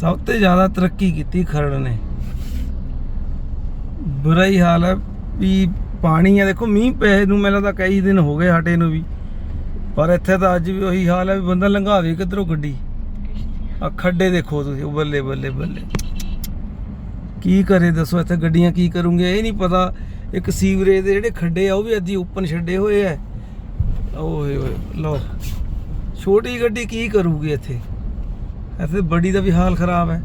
ਸਭ ਤੋਂ ਜ਼ਿਆਦਾ ਤਰੱਕੀ ਕੀਤੀ ਖਰੜ ਨੇ। ਬੁਰਾ ਹੀ ਹਾਲ ਹੈ ਵੀ ਪਾਣੀ ਆ ਦੇਖੋ ਮੀਂਹ ਪਏ ਨੂੰ ਮੈਨੂੰ ਲੱਗਦਾ ਕਈ ਦਿਨ ਹੋ ਗਏ ਹਟੇ ਨੂੰ ਵੀ। ਪਰ ਇੱਥੇ ਤਾਂ ਅੱਜ ਵੀ ਉਹੀ ਹਾਲ ਹੈ ਵੀ ਬੰਦਾ ਲੰਘਾਵੇ ਕਿੱਧਰੋਂ ਗੱਡੀ। ਆ ਖੱਡੇ ਦੇਖੋ ਤੁਸੀਂ ਬੱਲੇ ਬੱਲੇ ਬੱਲੇ। ਕੀ ਕਰੇ ਦੱਸੋ ਇੱਥੇ ਗੱਡੀਆਂ ਕੀ ਕਰੂੰਗੇ, ਇਹ ਨਹੀਂ ਪਤਾ। ਇੱਕ ਸੀਵਰੇਜ ਦੇ ਜਿਹੜੇ ਖੱਡੇ ਆ, ਉਹ ਵੀ ਅੱਧੀ ਓਪਨ ਛੱਡੇ ਹੋਏ ਆ। ਓਏ ਓਏ ਲਓ। ਛੋਟੀ ਗੱਡੀ ਕੀ ਕਰੂਗੀ ਇੱਥੇ? ਇੱਥੇ ਬੜੀ ਦਾ ਵੀ ਹਾਲ ਖਰਾਬ ਹੈ।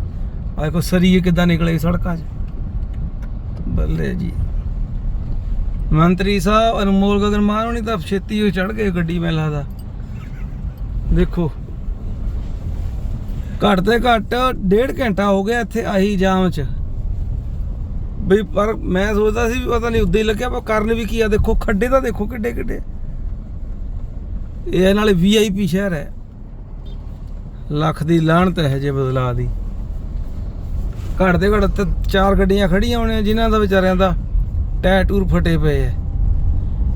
ਆ ਦੇਖੋ ਸਰੀਏ ਕਿੱਦਾਂ ਨਿਕਲੇ ਸੜਕਾਂ 'ਚ। ਬੱਲੇ ਜੀ। ਮੰਤਰੀ ਸਾਹਿਬ, ਅਨਮੋਲ ਗਗਨ ਮਾਨ ਹੋਣੀ ਤਾਂ ਛੇਤੀ ਹੋਈ ਚੜ ਗਏ ਗੱਡੀ ਮੈਂ ਦਾ ਦੇਖੋ। ਘੱਟ ਤੇ ਘੱਟ ਡੇਢ ਘੰਟਾ ਹੋ ਗਿਆ ਇੱਥੇ ਆਹੀ ਜਾਮ 'ਚ। ਬਈ ਪਰ ਮੈਂ ਸੋਚਦਾ ਸੀ ਵੀ ਪਤਾ ਨਹੀਂ ਉੱਦਾਂ ਹੀ ਲੱਗਿਆ, ਪਰ ਕਰਨ ਵੀ ਕੀ ਆ। ਦੇਖੋ, ਖੱਡੇ ਤਾਂ ਦੇਖੋ ਕਿੱਡੇ ਕਿੱਡੇ ਇਹ ਨਾਲੇ ਵੀਆਈਪੀ ਸ਼ਹਿਰ ਹੈ। ਲੱਖ ਦੀ ਲਾਹਣਤ ਹੈ ਜੇ ਬਦਲਾ ਦੀ। ਘੱਟ ਦੇ ਘੱਟ ਤੇ ਚਾਰ ਗੱਡੀਆਂ ਖੜੀਆਂ ਹੋਣੀਆਂ ਜਿਨ੍ਹਾਂ ਦਾ ਵਿਚਾਰਿਆਂ ਦਾ ਟਾਇਰ ਟੂਰ ਫਟੇ ਪਏ ਐ।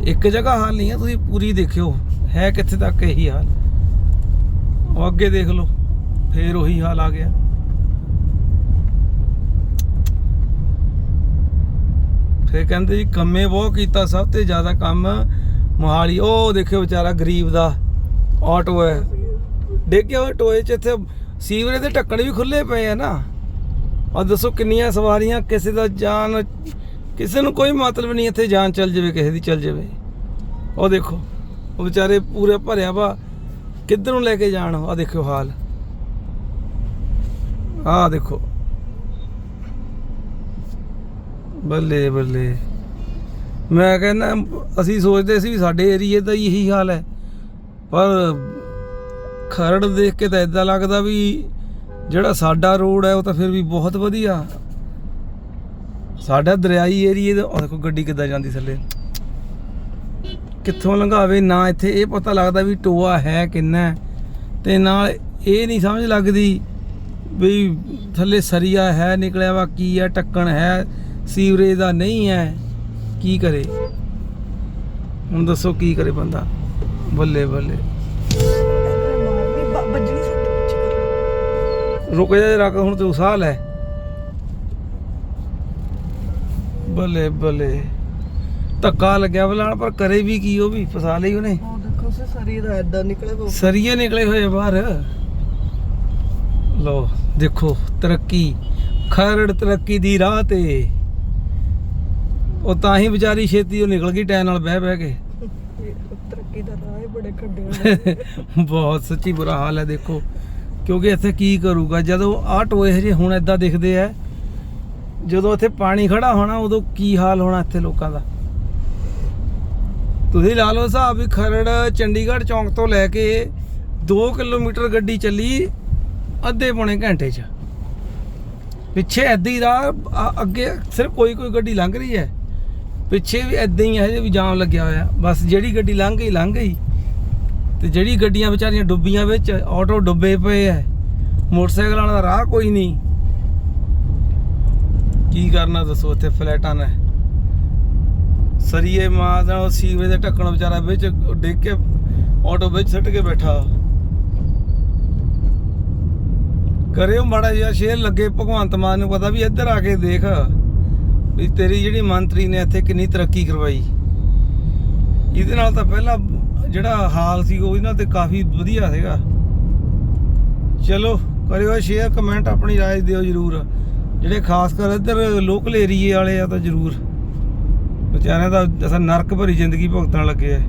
ਇੱਕ ਜਗ੍ਹਾ ਹਾਲ ਨਹੀਂ ਆ, ਤੁਸੀਂ ਪੂਰੀ ਦੇਖਿਓ। ਹੈ ਕਿੱਥੇ ਤੱਕ ਇਹੀ ਹਾਲ? ਉਹ ਅੱਗੇ ਦੇਖ ਲਓ, ਫੇਰ ਉਹੀ ਹਾਲ ਆ ਗਿਆ। ਫੇਰ ਕਹਿੰਦੇ ਜੀ, ਕੰਮੇ ਬਹੁਤ ਕੀਤਾ, ਸਭ ਤੋਂ ਜ਼ਿਆਦਾ ਕੰਮ ਮੋਹਾਲੀ। ਉਹ ਦੇਖਿਓ ਵਿਚਾਰਾ ਗਰੀਬ ਦਾ, ਆਟੋ ਹੈ ਡੇਗਿਆ ਹੋਇਆ ਟੋਏ ਚ ਇੱਥੇ, ਸੀਵਰੇਜ ਦੇ ਢੱਕਣ ਵੀ ਖੁੱਲੇ ਪਏ ਆ ਨਾ। ਆ ਦੱਸੋ ਕਿੰਨੀਆਂ ਸਵਾਰੀਆਂ, ਕਿਸੇ ਦਾ ਜਾਨ, ਕਿਸੇ ਨੂੰ ਕੋਈ ਮਤਲਬ ਨਹੀਂ ਇੱਥੇ ਜਾਨ ਚੱਲ ਜਾਵੇ, ਕਿਸੇ ਦੀ ਚੱਲ ਜਾਵੇ। ਉਹ ਦੇਖੋ, ਉਹ ਵਿਚਾਰੇ ਪੂਰੇ ਭਰਿਆ ਵਾ, ਕਿੱਧਰ ਨੂੰ ਲੈ ਕੇ ਜਾਣ ਆ ਦੇਖਿਓ ਹਾਲ। ਆ ਦੇਖੋ। ਬੱਲੇ ਬੱਲੇ। ਮੈਂ ਕਹਿੰਦਾ, ਅਸੀਂ ਸੋਚਦੇ ਸੀ ਵੀ ਸਾਡੇ ਏਰੀਏ ਦਾ ਹੀ ਇਹੀ ਹਾਲ ਹੈ। ਪਰ ਖਰੜ ਦੇਖ ਕੇ ਤਾਂ ਇਦਾਂ ਲੱਗਦਾ ਵੀ ਜਿਹੜਾ ਸਾਡਾ ਰੋਡ ਹੈ ਉਹ ਤਾਂ ਫਿਰ ਵੀ ਬਹੁਤ ਵਧੀਆ। ਸਾਡਾ ਦਰਿਆਈ ਏਰੀਏ ਦਾ ਉਹ ਦੇਖੋ ਗੱਡੀ ਕਿੱਦਾਂ ਜਾਂਦੀ ਥੱਲੇ। ਕਿੱਥੋਂ ਲੰਘਾਵੇ ਨਾ ਇੱਥੇ ਇਹ ਪਤਾ ਲੱਗਦਾ ਵੀ ਟੋਆ ਹੈ ਕਿੰਨਾ ਹੈ, ਤੇ ਨਾਲ ਇਹ ਨਹੀਂ ਸਮਝ ਲੱਗਦੀ ਵੀ ਥੱਲੇ ਸਰੀਆ ਹੈ ਨਿਕਲਿਆ ਵਾ ਕੀ ਹੈ ਟੱਕਣ ਹੈ ਸੀਵਰੇਜ ਦਾ ਨਹੀਂ ਹੈ ਕੀ ਕਰੇ। ਹੁਣ ਦੱਸੋ ਕੀ ਕਰੇ ਬੰਦਾ। ਬੱਲੇ ਬੱਲੇ। ਰੁਕ ਜਾ ਜਰਾ ਹੁਣ ਤੂੰ ਸਾਹ ਲੈ। ਬੱਲੇ ਬੱਲੇ। ਧੱਕਾ ਲੱਗਿਆ ਬਲਾਣ ਪਰ ਕਰੇ ਵੀ ਕੀ ਉਹ ਵੀ ਫਸਾ ਲਈ ਉਹਨੇ। ਉਹ ਦੇਖੋ ਸੇ ਸਰੀਰ ਦਾ ਐਦਾਂ ਨਿਕਲੇ ਉਹ ਸਰੀਏ ਨਿਕਲੇ ਹੋਏ ਬਾਹਰ। ਲੋ ਦੇਖੋ ਤਰੱਕੀ। ਖਰੜ ਤਰੱਕੀ ਦੀ ਰਾਹ ਤੇ। ਉਹ ਤਾਂ ਹੀ ਵਿਚਾਰੀ ਛੇਤੀ ਉਹ ਨਿਕਲ ਗਈ ਟਾਈਮ ਨਾਲ ਬਹਿ ਬਹਿ ਕੇ। ਤਰੱਕੀ ਦਾ ਰਾਹ ਹੀ ਬੜੇ ਖੱਡੇ ਬਹੁਤ ਸੱਚੀ ਬੁਰਾ ਹਾਲ ਹੈ ਦੇਖੋ। ਕਿਉਂਕਿ ਇੱਥੇ ਕੀ ਕਰੂਗਾ? ਜਦੋਂ ਆਹ ਟੋਏ ਹਜੇ ਹੁਣ ਇਦਾਂ ਦਿਖਦੇ ਆ, ਜਦੋਂ ਇੱਥੇ ਪਾਣੀ ਖੜਾ ਹੋਣਾ, ਉਦੋਂ ਕੀ ਹਾਲ ਹੋਣਾ ਇੱਥੇ ਲੋਕਾਂ ਦਾ? ਤੁਸੀਂ ਲਾ ਲਓ ਹਿਸਾਬ ਵੀ ਖਰੜ ਚੰਡੀਗੜ੍ਹ ਚੌਂਕ ਤੋਂ ਲੈ ਕੇ 2 ਕਿਲੋਮੀਟਰ ਗੱਡੀ ਚੱਲੀ ਅੱਧੇ ਪੌਣੇ ਘੰਟੇ 'ਚ। ਪਿੱਛੇ ਐਦਾਂ ਹੀ ਰਾਹ ਅੱਗੇ ਸਿਰਫ ਕੋਈ ਕੋਈ ਗੱਡੀ ਲੰਘ ਰਹੀ ਹੈ। ਪਿੱਛੇ ਵੀ ਐਦਾਂ ਹੀ ਹੈ ਜੇ ਵੀ ਜਾਮ ਲੱਗਿਆ ਹੋਇਆ। ਬਸ ਜਿਹੜੀ ਗੱਡੀ ਲੰਘ ਗਈ ਲੰਘ ਗਈ। ਤੇ ਜਿਹੜੀ ਗੱਡੀਆਂ ਵਿਚਾਰੀਆਂ ਡੁੱਬੀਆਂ ਵਿੱਚ ਆਟੋ ਡੁੱਬੇ ਪਏ ਐ, ਮੋਟਰਸਾਈਕਲਾਂ ਦਾ ਰਾਹ ਕੋਈ ਨਹੀਂ। ਕੀ ਕਰਨਾ ਦੱਸੋ ਇੱਥੇ ਫਲੈਟਾਂ ਨੇ। ਸਰੀਏ ਮਾਂ ਦਾ ਉਹ ਸੀਵਰੇਜ ਦੇ ਢੱਕਣ ਵਿਚਾਰਾ ਵਿੱਚ ਡਿੱਗ ਕੇ ਆਟੋ ਵਿੱਚ ਸੱਟ ਕੇ ਬੈਠਾ। ਕਰਿਓ ਮਾੜਾ ਜਿਹਾ ਸ਼ੇਰ ਲੱਗੇ, ਭਗਵੰਤ ਮਾਨ ਨੂੰ ਪਤਾ ਵੀ ਇੱਧਰ ਆ ਕੇ ਦੇਖ ਵੀ ਤੇਰੀ ਜਿਹੜੀ ਮੰਤਰੀ ਨੇ ਇੱਥੇ ਕਿੰਨੀ ਤਰੱਕੀ ਕਰਵਾਈ। ਇਹਦੇ ਨਾਲ ਤਾਂ ਪਹਿਲਾਂ ਜਿਹੜਾ ਹਾਲ ਸੀ ਉਹ ਇਹਨਾਂ ਤੇ ਕਾਫੀ ਵਧੀਆ ਸੀਗਾ। ਚਲੋ, ਕਰਿਓ ਸ਼ੇਅਰ ਕਮੈਂਟ ਆਪਣੀ ਰਾਏ ਦਿਓ ਜਰੂਰ। ਜਿਹੜੇ ਖਾਸ ਕਰ ਇੱਧਰ ਲੋਕਲ ਏਰੀਏ ਵਾਲੇ ਆ ਤਾਂ ਜਰੂਰ। ਵਿਚਾਰਿਆਂ ਦਾ ਜੈਸਾ ਨਰਕ ਭਰੀ ਜ਼ਿੰਦਗੀ ਭੁਗਤਣ ਲੱਗੇ ਆ।